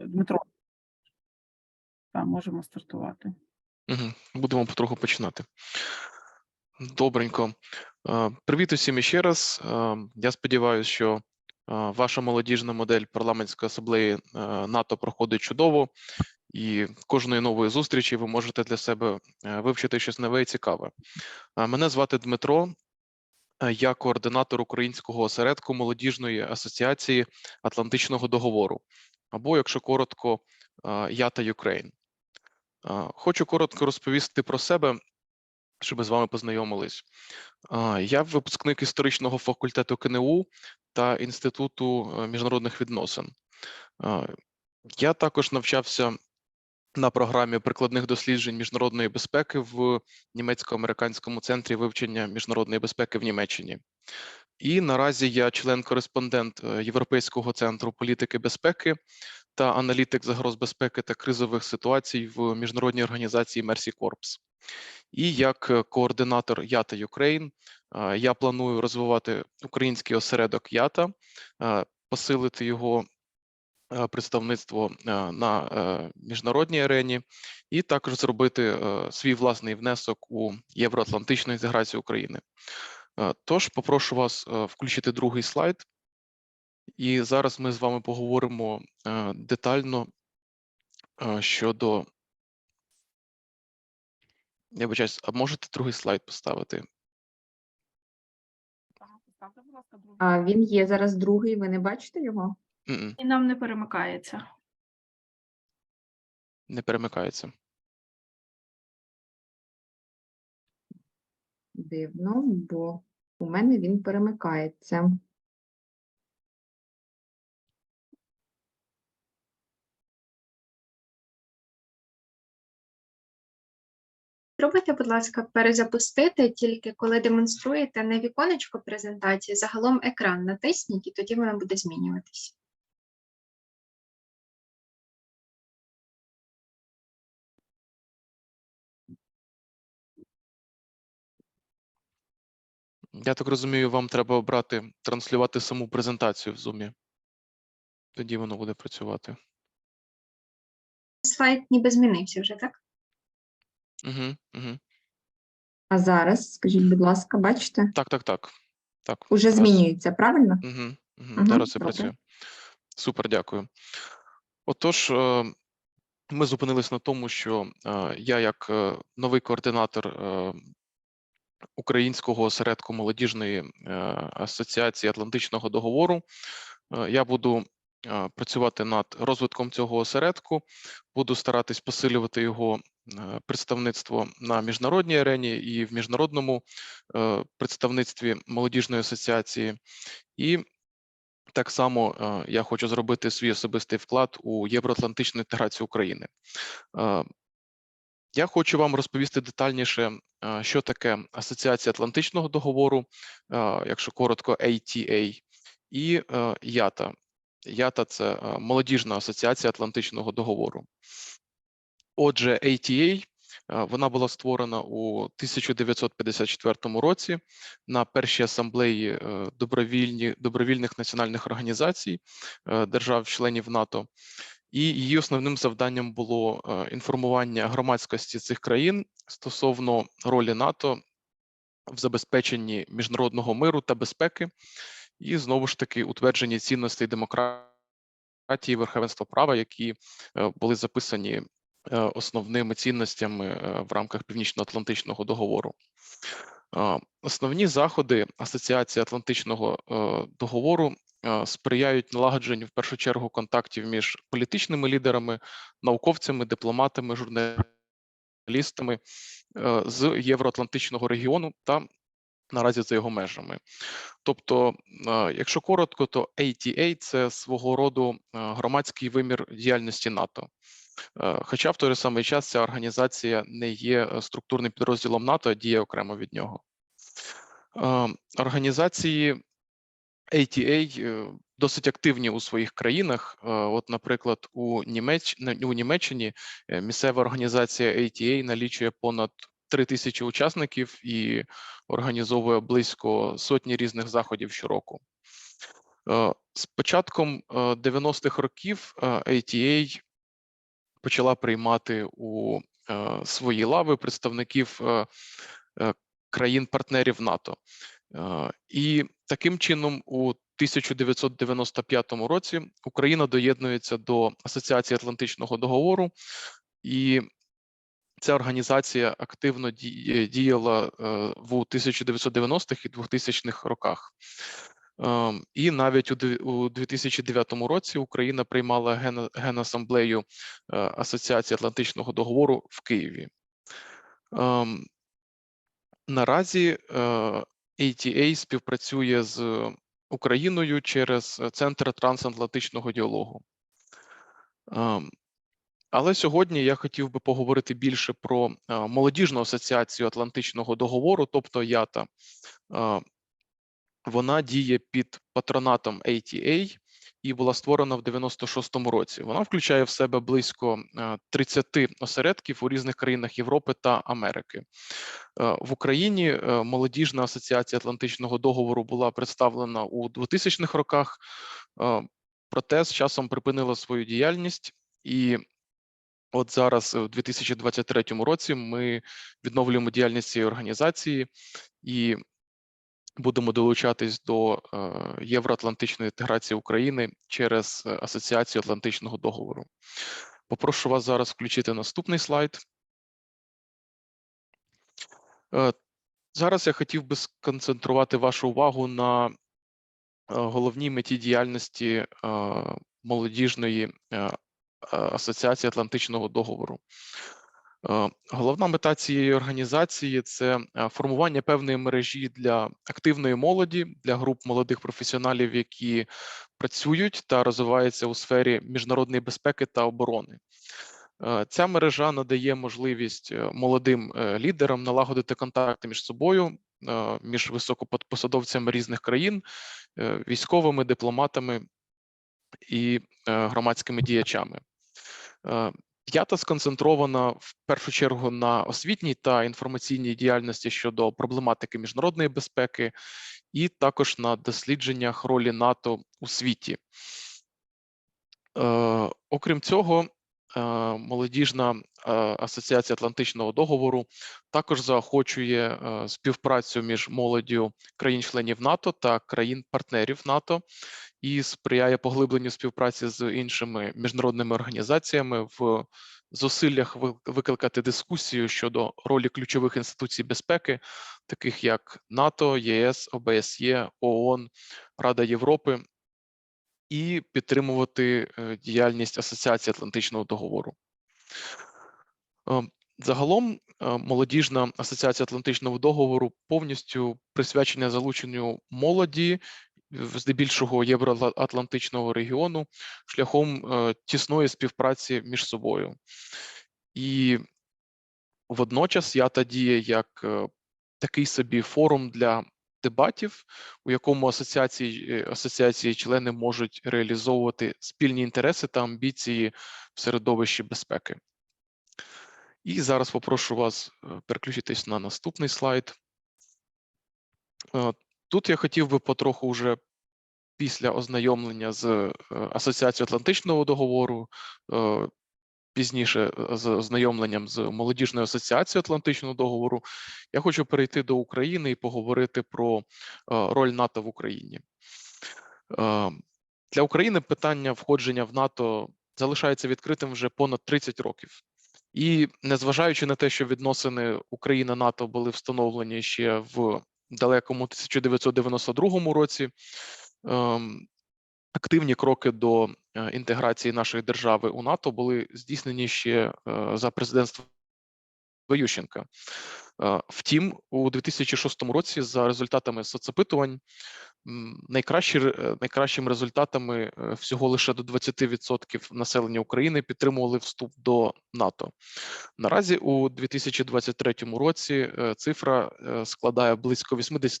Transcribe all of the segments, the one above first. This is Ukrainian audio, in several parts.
Дмитро. Так, можемо стартувати. Будемо потроху починати. Добренько. Е, Привіт усім іще раз. Е, Я сподіваюся, що е, ваша молодіжна модель парламентської асамблеї е, НАТО проходить чудово, і кожної нової зустрічі ви можете для себе е, вивчити щось нове і цікаве. Е, Мене звати Дмитро. Е, Я координатор Українського осередку молодіжної асоціації Атлантичного договору, або, якщо коротко, е, ЯТА Юкрейн. Хочу коротко розповісти про себе, щоб ми з вами познайомились. Я випускник історичного факультету КНУ та Інституту е, міжнародних відносин. Я також навчався на програмі прикладних досліджень міжнародної безпеки в німецько-американському центрі вивчення міжнародної безпеки в Німеччині. І наразі я член-кореспондент е, Європейського центру політики безпеки та аналітик загроз безпеки та кризових ситуацій в міжнародній організації Mercy Corps. І як е, координатор ЯТА Ukraine е, я планую розвивати український осередок ЯТА, посилити його представництво на міжнародній арені, і також зробити свій власний внесок у євроатлантичну інтеграцію України. Е, Тож попрошу вас е, включити другий слайд. І зараз ми з вами поговоримо е, детально щодо. Я вибачаюсь, а можете другий слайд поставити? А він є зараз другий, ви не бачите його? М-м, І нам не перемикається. Не перемикається. Дивно, бо у мене він перемикається. Спробуйте, будь ласка, перезапустити, тільки коли демонструєте не віконечко презентації, загалом екран натисніть, і тоді воно буде змінюватись. Я так розумію, вам треба обрати транслювати саму презентацію в Zoom. Тоді воно буде працювати. Слайд ніби змінився вже, так? Угу, угу. А зараз, скажіть, будь ласка, бачите? Так, так, так. так. Уже зараз. змінюється, правильно? Угу, угу. Мгм, Зараз це працює. Супер, дякую. Отож, е, ми зупинились на тому, що е, я, як е, новий координатор Українського осередку молодіжної е, асоціації Атлантичного договору, е, я буду е, працювати над розвитком цього осередку, буду старатись посилювати його представництво на міжнародній арені і в міжнародному представництві молодіжної асоціації. І так само я хочу зробити свій особистий вклад у євроатлантичну інтеграцію України. Я хочу вам розповісти детальніше, що таке Асоціація Атлантичного договору, якщо коротко, ATA, і е, ЯТА. ЯТА це е, молодіжна асоціація Атлантичного договору. Отже, ATA е, вона була створена у 1954 році на першій асамблеї добровільні, добровільних національних організацій держав-членів НАТО. І її основним завданням було е, інформування громадськості цих країн стосовно ролі НАТО в забезпеченні міжнародного миру та безпеки, і знову ж таки утвердженні цінностей демократії, верховенства права, які е, були записані е, основними цінностями в рамках Північно-Атлантичного договору. Основні заходи Асоціації Атлантичного договору сприяють налагодженню в першу чергу контактів між політичними лідерами, науковцями, дипломатами, журналістами е, з Євроатлантичного регіону та наразі за його межами. Тобто, е, якщо коротко, то ATA – це свого роду е, громадський вимір діяльності НАТО. Е, Хоча в той же самий час ця організація не є е, структурним підрозділом НАТО, а діє окремо від нього. Е, Організації ATA е, досить активні у своїх країнах. Е, От, наприклад, у, Німеч... у Німеччині е, місцева організація ATA налічує понад 3 тисячі учасників і організовує близько сотні різних заходів щороку. Е, З початком е, 90-х років ATA почала приймати у свої лави представників країн-партнерів НАТО. Е, І таким чином, у 1995 році Україна доєднується до Асоціації Атлантичного договору, і ця організація активно діяла е, в 1990-х і 2000-х роках. Ем, І навіть у 2009 році Україна приймала генасамблею е, Асоціації Атлантичного договору в Києві. Ем, Наразі е, ATA співпрацює з Україною через е, Центр трансатлантичного діалогу. Ем, Але сьогодні я хотів би поговорити більше про е, молодіжну асоціацію Атлантичного договору, тобто ЯТА. Е, Вона діє під патронатом ATA і була створена в 96-му році. Вона включає в себе близько е, 30 осередків у різних країнах Європи та Америки. Е, В Україні е, молодіжна асоціація Атлантичного договору була представлена у 2000-х роках, е, проте з часом припинила свою діяльність і. От зараз, у 2023 році, ми відновлюємо діяльність цієї організації і будемо долучатись до е, євроатлантичної інтеграції України через е, Асоціацію Атлантичного договору. Попрошу вас зараз включити наступний слайд. Е, Зараз я хотів би сконцентрувати вашу увагу на головній меті діяльності молодіжної Асоціації Атлантичного договору. Е, Головна мета цієї організації це е, формування певної мережі для активної молоді, для груп молодих професіоналів, які працюють та розвиваються у сфері міжнародної безпеки та оборони. Е, Ця мережа надає можливість молодим лідерам налагодити контакти між собою, між високопосадовцями різних країн, військовими, дипломатами і громадськими діячами. П'ята сконцентрована в першу чергу на освітній та інформаційній діяльності щодо проблематики міжнародної безпеки, і також на дослідженнях ролі НАТО у світі. Е, Окрім цього, е, молодіжна е, асоціація Атлантичного договору також заохочує е, співпрацю між молоддю країн-членів НАТО та країн-партнерів НАТО і сприяє поглибленню співпраці з іншими міжнародними організаціями в зусиллях викликати дискусію щодо ролі ключових інституцій безпеки, таких як НАТО, ЄС, ОБСЄ, ООН, Рада Європи, і підтримувати е, діяльність Асоціації Атлантичного договору. Е, Загалом, е, молодіжна асоціація Атлантичного договору повністю присвячена залученню молоді, здебільшого євроатлантичного регіону, шляхом е, тісної співпраці між собою. І водночас ята діє як е, такий собі форум для дебатів, у якому асоціації, е, асоціації члени можуть реалізовувати спільні інтереси та амбіції в середовищі безпеки. І зараз попрошу вас переключитись на наступний слайд. Тут я хотів би потроху вже після ознайомлення з е, Асоціацією Атлантичного договору, е, пізніше е, з ознайомленням з молодіжною асоціацією Атлантичного договору, я хочу перейти до України і поговорити про роль НАТО в Україні. Для України питання входження в НАТО залишається відкритим вже понад 30 років. І незважаючи на те, що відносини Україна-НАТО були встановлені ще в далекому 1992 році, ем, активні кроки до е, інтеграції нашої держави у НАТО були здійснені ще е, за президентства Ющенка. Е, Втім, у 2006 році, за результатами соцопитувань, найкращі, е, найкращими результатами е, всього лише до 20% населення України підтримували вступ до НАТО. Наразі у 2023 році цифра складає близько 80%,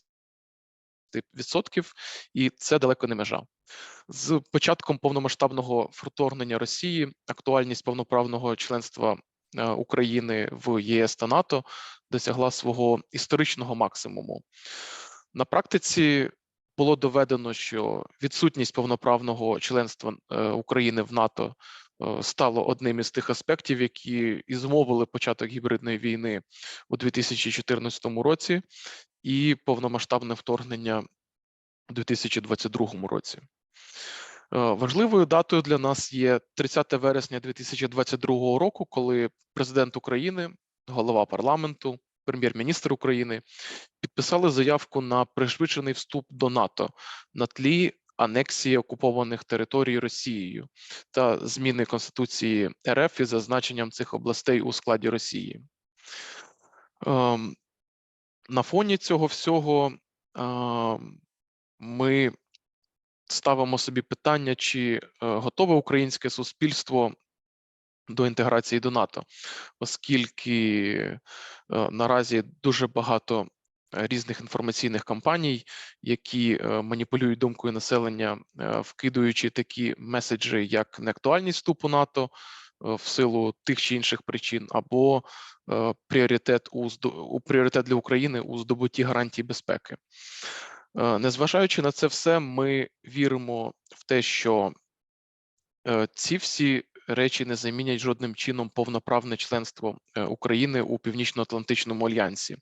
і це далеко не межа. З початком повномасштабного вторгнення Росії актуальність повноправного членства України в ЄС та НАТО досягла свого історичного максимуму. На практиці було доведено, що відсутність повноправного членства е, України в НАТО е, стало одним із тих аспектів, які і зумовили початок гібридної війни у 2014 році і повномасштабне вторгнення у 2022 році. Е, Важливою датою для нас є 30 вересня 2022 року, коли президент України, голова парламенту, прем'єр-міністр України підписали заявку на пришвидшений вступ до НАТО на тлі анексії окупованих територій Росією та зміни Конституції РФ із зазначенням цих областей у складі Росії. Ем, На фоні цього всього ем, ми ставимо собі питання, чи е, готове українське суспільство до інтеграції до НАТО, оскільки е, наразі дуже багато е, різних інформаційних кампаній, які маніпулюють думкою населення, вкидуючи такі меседжі, як неактуальність вступу НАТО в силу тих чи інших причин, або пріоритет у у пріоритет для України у здобутті гарантій безпеки. Е, Незважаючи на це все, ми віримо в те, що е, ці всі речі не замінять жодним чином повноправне членство е, України у Північно-Атлантичному альянсі.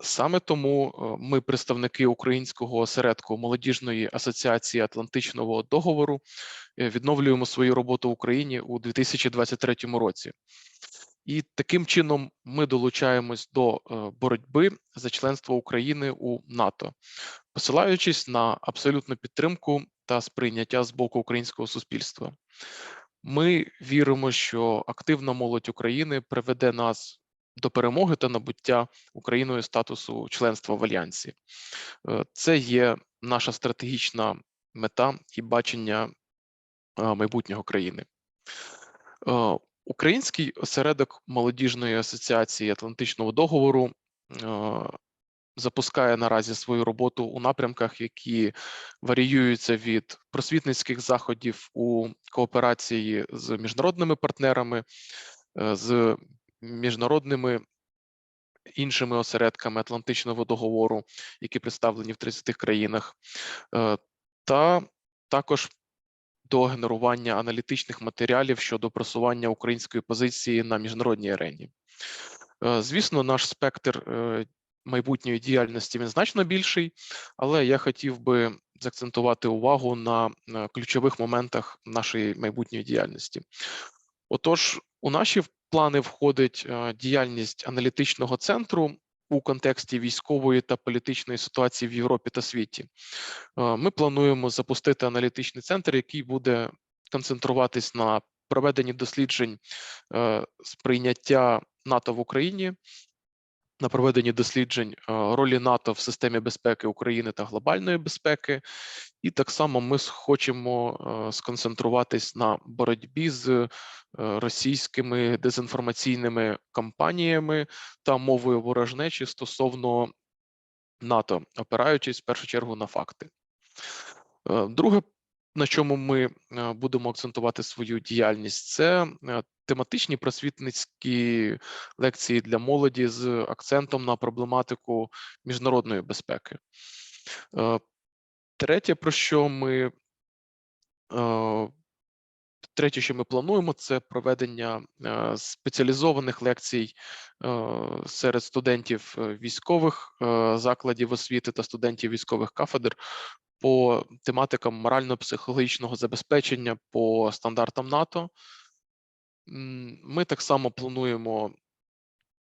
Саме тому ми, представники Українського осередку молодіжної асоціації Атлантичного договору, відновлюємо свою роботу в Україні у 2023 році. І таким чином ми долучаємось до е, боротьби за членство України у НАТО, посилаючись на абсолютну підтримку та сприйняття з боку українського суспільства. Ми віримо, що активна молодь України приведе нас до перемоги та набуття Україною статусу членства в альянсі. Е, Це є наша стратегічна мета і бачення е, майбутнього країни. Український осередок молодіжної асоціації Атлантичного договору е, запускає наразі свою роботу у напрямках, які варіюються від просвітницьких заходів у кооперації з міжнародними партнерами, е, з міжнародними іншими осередками Атлантичного договору, які представлені в 30 країнах, е, та також до генерування аналітичних матеріалів щодо просування української позиції на міжнародній арені. Е, Звісно, наш спектр е, майбутньої діяльності він значно більший, але я хотів би заакцентувати увагу на е, ключових моментах нашої майбутньої діяльності. Отож, у наші плани входить діяльність аналітичного центру у контексті військової та політичної ситуації в Європі та світі. Е, Ми плануємо запустити аналітичний центр, який буде концентруватись на проведенні досліджень е, сприйняття НАТО в Україні, на проведенні досліджень е, ролі НАТО в системі безпеки України та глобальної безпеки, і так само ми хочемо е, сконцентруватись на боротьбі з е, російськими дезінформаційними кампаніями та мовою ворожнечі стосовно НАТО, опираючись в першу чергу на факти. Е, Друге, на чому ми будемо акцентувати свою діяльність, це тематичні просвітницькі лекції для молоді з акцентом на проблематику міжнародної безпеки. Третє, про що ми третє, що ми плануємо, це проведення е, спеціалізованих лекцій е, серед студентів е, військових закладів освіти та студентів військових кафедр по тематикам морально-психологічного забезпечення по стандартам НАТО. Ми так само плануємо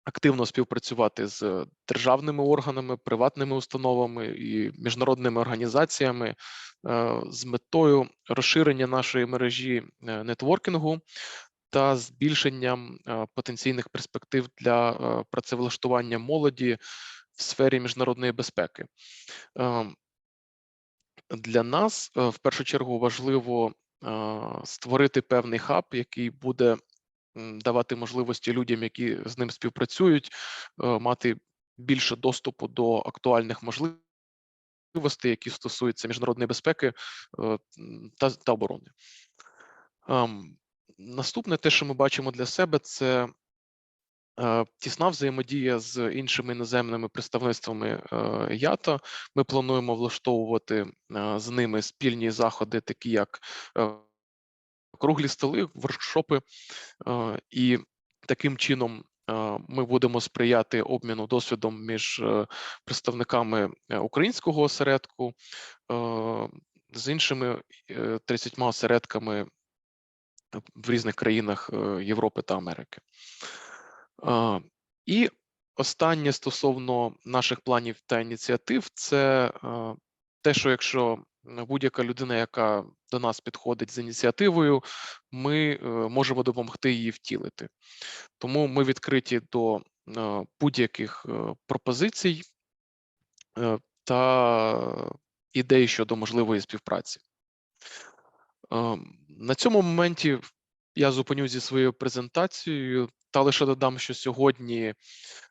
активно співпрацювати з державними органами, приватними установами і міжнародними організаціями е, з метою розширення нашої мережі е, нетворкінгу та збільшенням е, потенційних перспектив для працевлаштування молоді в сфері міжнародної безпеки. Для нас в першу чергу важливо створити певний хаб, який буде давати можливості людям, які з ним співпрацюють, е, мати більше доступу до актуальних можливостей, які стосуються міжнародної безпеки е, та, та оборони. Ем, Наступне, те, що ми бачимо для себе, це Е, Тісна взаємодія з іншими іноземними представництвами ЯТО. Ми плануємо влаштовувати з ними спільні заходи, такі як круглі столи, воркшопи, е, і таким чином е, ми будемо сприяти обміну досвідом між е, представниками українського осередку з іншими е, 30 осередками в різних країнах Європи та Америки. І останнє стосовно наших планів та ініціатив, це те, що якщо будь-яка людина, яка до нас підходить з ініціативою, ми е, можемо допомогти її втілити. Тому ми відкриті до е, будь-яких е, пропозицій та ідей щодо можливої співпраці. Ем, На цьому моменті я зупиню зі своєю презентацією та лише додам, що сьогодні е,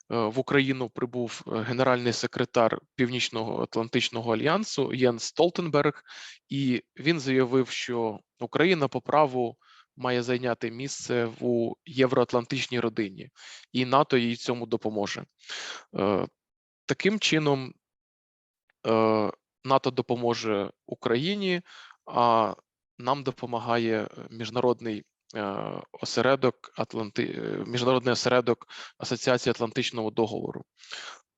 в Україну прибув е, генеральний секретар Північного Атлантичного альянсу Єнс Столтенберг, і він заявив, що Україна по праву має зайняти місце в євроатлантичній родині, і НАТО їй цьому допоможе. Е, Таким чином, НАТО допоможе Україні, а нам допомагає міжнародний осередок Атланти... е, міжнародний осередок Асоціації Атлантичного договору.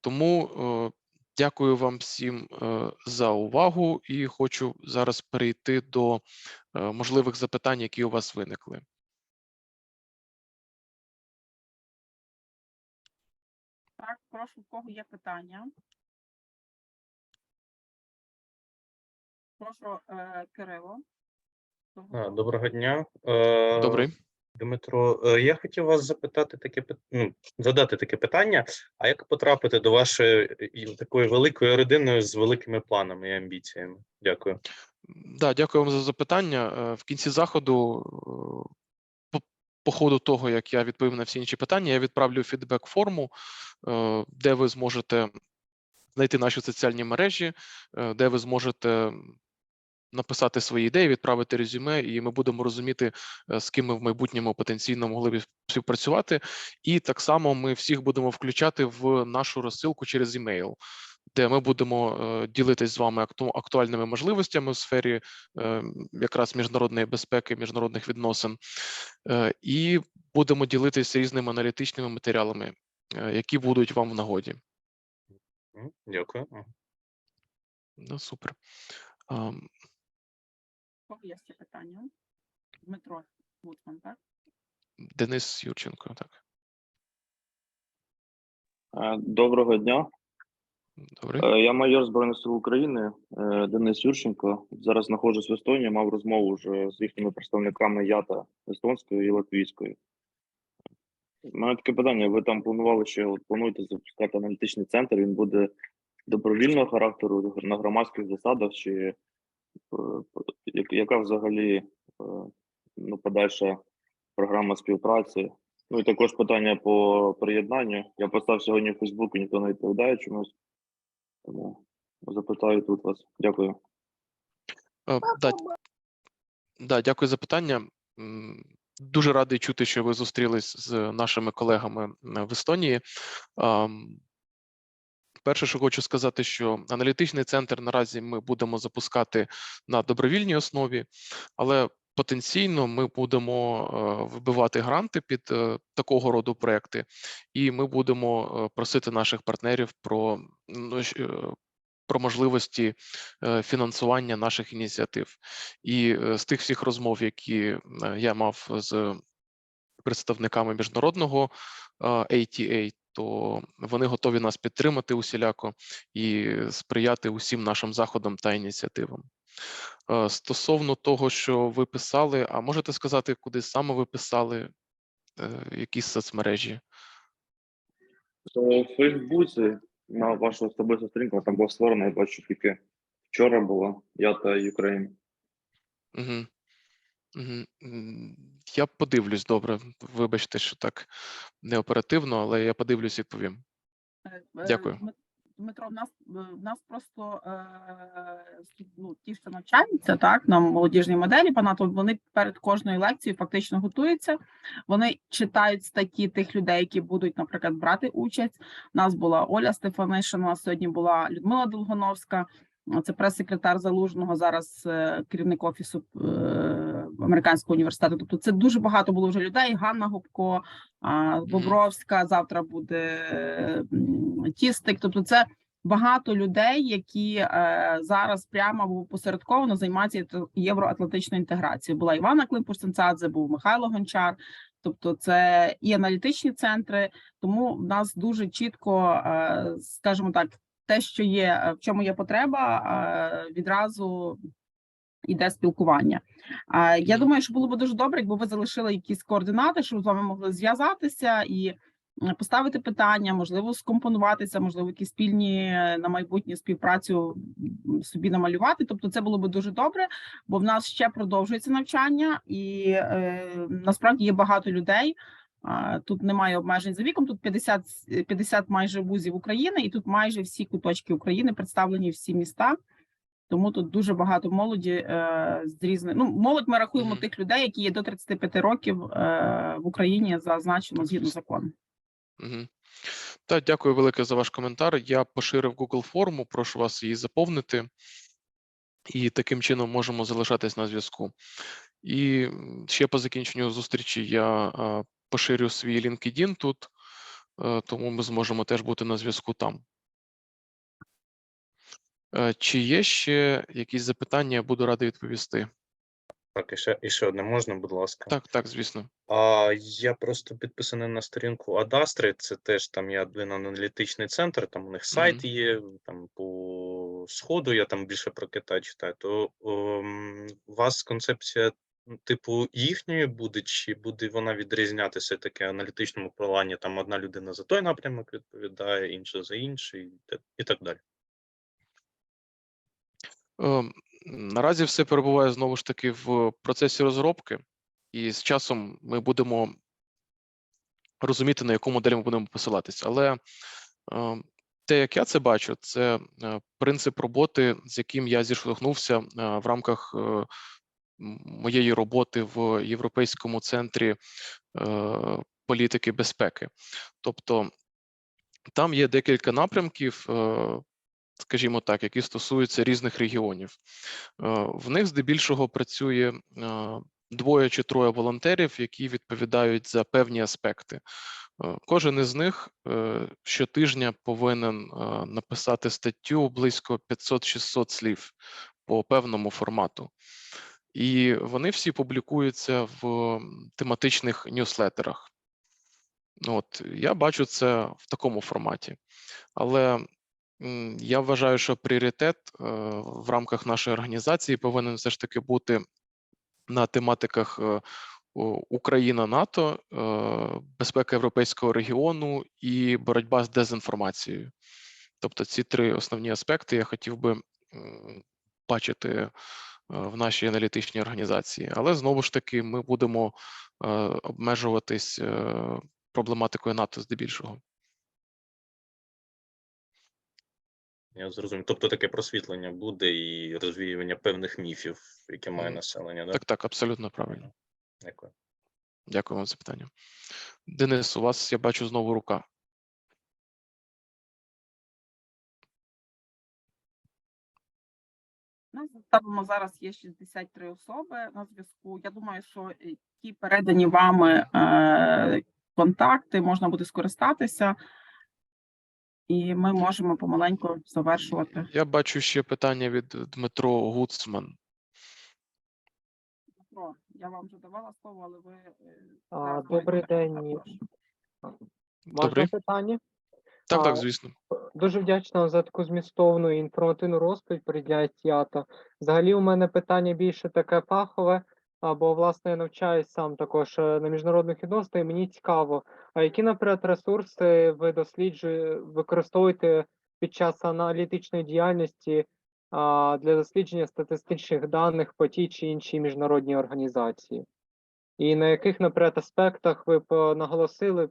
Тому е, дякую вам всім е, за увагу і хочу зараз перейти до е, можливих запитань, які у вас виникли. Так, прошу, в кого є питання? Прошу, е, Кирило. Доброго дня. Е, Добрий. Дмитро, е, я хотів вас запитати таке ну, задати таке питання: а як потрапити до вашої е, такої великої родини з великими планами і амбіціями? Дякую. Да, дякую вам за запитання. В кінці заходу, по, по ходу того, як я відповім на всі інші питання, я відправлю фідбек форму, е, де ви зможете знайти наші соціальні мережі, де ви зможете написати свої ідеї, відправити резюме, і ми будемо розуміти, е, з ким ми в майбутньому потенційно могли б співпрацювати. І так само ми всіх будемо включати в нашу розсилку через імейл де ми будемо е, ділитись з вами акту- актуальними можливостями в сфері е, якраз міжнародної безпеки, міжнародних відносин, і будемо ділитися різними аналітичними матеріалами, які будуть вам в нагоді. Дякую. Ага. Ну, супер. Кого є ще питання? Дмитро Гутман, так? Денис Юрченко, так. Е, Доброго дня. Добре. Я майор Збройних сил України е, Денис Юрченко. Зараз знаходжусь в Естонії, мав розмову вже з їхніми представниками ЯТА естонською і латвійською. У мене таке питання: ви там планували, що от плануєте запускати аналітичний центр? Він буде добровільного характеру на громадських засадах, чи яка взагалі е, ну, подальша програма співпраці? Ну і також питання по приєднанню. Я постав сьогодні в Фейсбук, і ніхто не відповідає чомусь. Тому запитаю тут вас. Дякую. Е, Да, да, дякую за питання. Дуже радий чути, що ви зустрілись з нашими колегами е, в Естонії. Перше, що хочу сказати, що аналітичний центр наразі ми будемо запускати на добровільній основі, але потенційно ми будемо е, вибивати гранти під е, такого роду проекти, і ми будемо е, просити наших партнерів про, ну, про можливості фінансування наших ініціатив. І з тих всіх розмов, які я мав з представниками міжнародного ATA, то вони готові нас підтримати усіляко і сприяти усім нашим заходам та ініціативам. Е, Стосовно того, що ви писали, а можете сказати, куди саме ви писали, е, якісь соцмережі? То в Фейсбуці на вашу особисту сторінку там була створена, я бачу тільки вчора було я та Україна. Угу. Я подивлюсь добре. Вибачте, що так неоперативно, але я подивлюсь і відповім. Е, е, Дякую. Дмит- Дмитро, в нас в нас просто е, ну, ті, що навчаються так на молодіжній моделі, панато вони перед кожною лекцією фактично готуються. Вони читають статті тих людей, які будуть, наприклад, брати участь. У нас була Оля Стефанишин, у нас сьогодні була Людмила Долгоновська. Це прес-секретар залужного, зараз е, керівник офісу е, американського університету. Тобто, це дуже багато було вже людей. Ганна Гопко, Бобровська. Завтра буде Тістик. Тобто, це багато людей, які е, зараз прямо або посередковано займаються євро- євроатлантичною інтеграцією. Була Івана Климпуш-Цинцадзе, був Михайло Гончар. Тобто, це і аналітичні центри. Тому в нас дуже чітко, е, скажімо так, те, що є, е, в чому є потреба, відразу йде спілкування. Я думаю, що було б дуже добре, якби ви залишили якісь координати, щоб з вами могли зв'язатися і поставити питання, можливо, скомпонуватися, можливо, якісь спільні е, на майбутнє співпрацю собі намалювати. Тобто, це було б дуже добре, бо в нас ще продовжується навчання, і е, насправді є багато людей. Тут немає обмежень за віком. Тут 50, с- 50 майже вузів України, і тут майже всі куточки України представлені всі міста. Тому тут дуже багато молоді е, з різних. Ну, молодь ми рахуємо тих людей, які є до 35 років е, в Україні зазначено згідно закону. Угу. Так, дякую велике за ваш коментар. Я поширив Google форму, прошу вас її заповнити. І таким чином можемо залишатись на зв'язку. І ще по закінченню зустрічі я а, поширю свій LinkedIn тут, е, тому ми зможемо теж бути на зв'язку там. Е, Чи є ще якісь запитання, я буду радий відповісти. Так, і ще, і ще одне можна, будь ласка. Так, так, звісно. А я просто підписаний на сторінку Адастри. Це теж там є один аналітичний центр. Там у них сайт є. Там по сходу я там більше про Китай читаю. То ем, у вас концепція типу їхньої буде, чи буде вона відрізнятися таке аналітичному плані? Там одна людина за той напрямок відповідає, інша за інший, і так далі. Ем, Наразі все перебуває знову ж таки в процесі розробки, і з часом ми будемо розуміти, на яку модель ми будемо посилатись. Але ем, те, як я це бачу, це е, принцип роботи, з яким я зіштовхнувся е, в рамках е, моєї роботи в Європейському центрі е, політики безпеки. Тобто там є декілька напрямків, е, скажімо так, які стосуються різних регіонів. Е, В них здебільшого працює е, двоє чи троє волонтерів, які відповідають за певні аспекти. Е, Кожен із них щотижня повинен написати статтю близько 500-600 слів по певному формату. І вони всі публікуються в тематичних ньюслетерах. От я бачу це в такому форматі. Але я вважаю, що пріоритет е, в рамках нашої організації повинен все ж таки бути на тематиках е, Україна, НАТО, е, безпека європейського регіону і боротьба з дезінформацією. Тобто ці три основні аспекти я хотів би бачити в нашій аналітичній організації. Але знову ж таки, ми будемо обмежуватись проблематикою НАТО здебільшого. Я зрозумів. Тобто таке просвітлення буде і розвіювання певних міфів, яке має населення. Да? Так, так, абсолютно правильно. Дякую. Дякую вам за питання. Денис, у вас я бачу знову рука. У ставимо зараз є 63 особи на зв'язку. Я думаю, що е, ті передані вами е, контакти можна буде скористатися, і ми можемо помаленьку завершувати. Я бачу ще питання від Дмитро Гуцман. Дмитро, я вам вже давала слово, але ви е, А, добрий день. Можна Добрий. питання? Так, так, А, звісно. Дуже вдячна вам за таку змістовну і інформативну розповідь про ЯТО. Взагалі, у мене питання більше таке фахове, або власне я навчаюсь сам також е, на міжнародних відносинах, і мені цікаво, а які, наприклад, ресурси ви досліджуєте, використовуєте під час аналітичної діяльності а, для дослідження статистичних даних по тій чи іншій міжнародній організації? І на яких, наприклад, аспектах ви б е, наголосили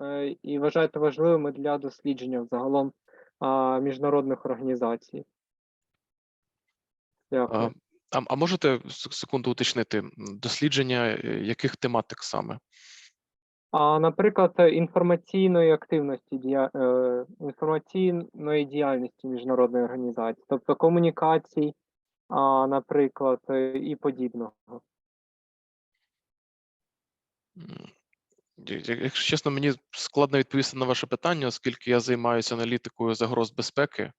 е, і вважаєте важливими для дослідження загалом міжнародних організацій. Дякую. А, а, можете секунду уточнити дослідження е, яких тематик саме? А, наприклад, інформаційної активності дія... е, інформаційної діяльності міжнародної організації, тобто комунікацій, а, наприклад, е, і подібного. Якщо чесно, мені складно відповісти на ваше питання, оскільки я займаюся аналітикою загроз безпеки.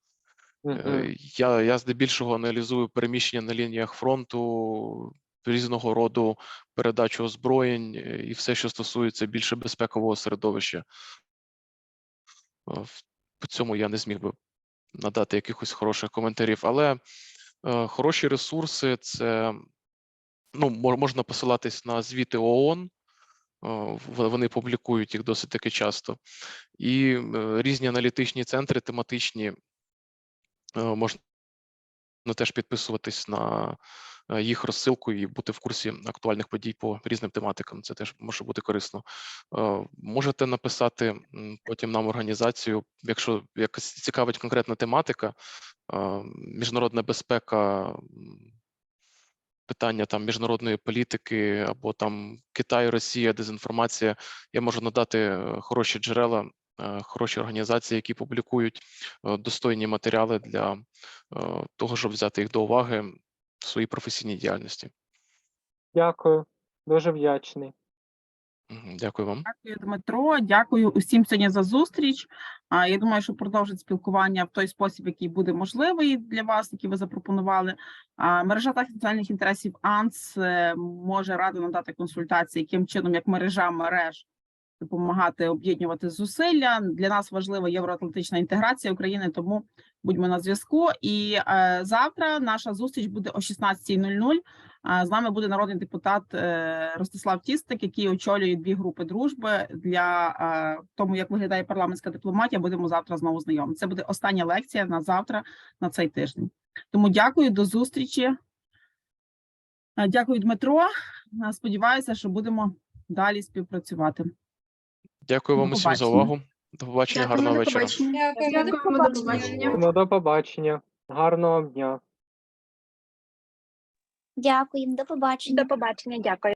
Е, Я, я здебільшого аналізую переміщення на лініях фронту, різного роду передачу озброєнь е, і все, що стосується більше безпекового середовища. Е, в- По цьому я не зміг би надати якихось хороших коментарів, але е, хороші ресурси це ну, можна посилатись на звіти ООН. Вони публікують їх досить таки часто. І різні аналітичні центри тематичні можна теж підписуватись на е, їх розсилку і бути в курсі актуальних подій по різним тематикам. Це теж може бути корисно. Е, Можете написати потім нам організацію, якщо якась цікавить конкретна тематика, е, міжнародна безпека, питання там міжнародної політики або там Китай, Росія, дезінформація. Я можу надати е, хороші джерела, е, хороші організації, які публікують е, достойні матеріали для е, того, щоб взяти їх до уваги в своїй професійній діяльності. Дякую, дуже вдячний. Дякую вам. Дякую, Дмитро. Дякую усім сьогодні за зустріч. А я думаю, що продовжить спілкування в той спосіб, який буде можливий для вас, який ви запропонували. А мережа захисту національних інтересів АНС е, може радо надати консультації, яким чином, як мережа мереж, допомагати об'єднувати зусилля. Для нас важлива євроатлантична інтеграція України, тому будьмо на зв'язку. І е, завтра наша зустріч буде о 16.00. А З нами буде народний депутат е, Ростислав Тістик, який очолює дві групи дружби для е, тому, як виглядає парламентська дипломатія. Будемо завтра знову знайомі. Це буде остання лекція на завтра на цей тиждень. Тому дякую, до зустрічі. Е, Дякую, Дмитро. Е, Сподіваюся, що будемо далі співпрацювати. Дякую вам усім за увагу. До побачення, Дякуємо, гарного до вечора. побачення. Дякуємо, до побачення. Ну, до побачення. Гарного дня. Дякую, до побачення. До побачення, дякую.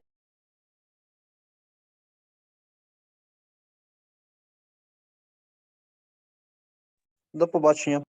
До побачення.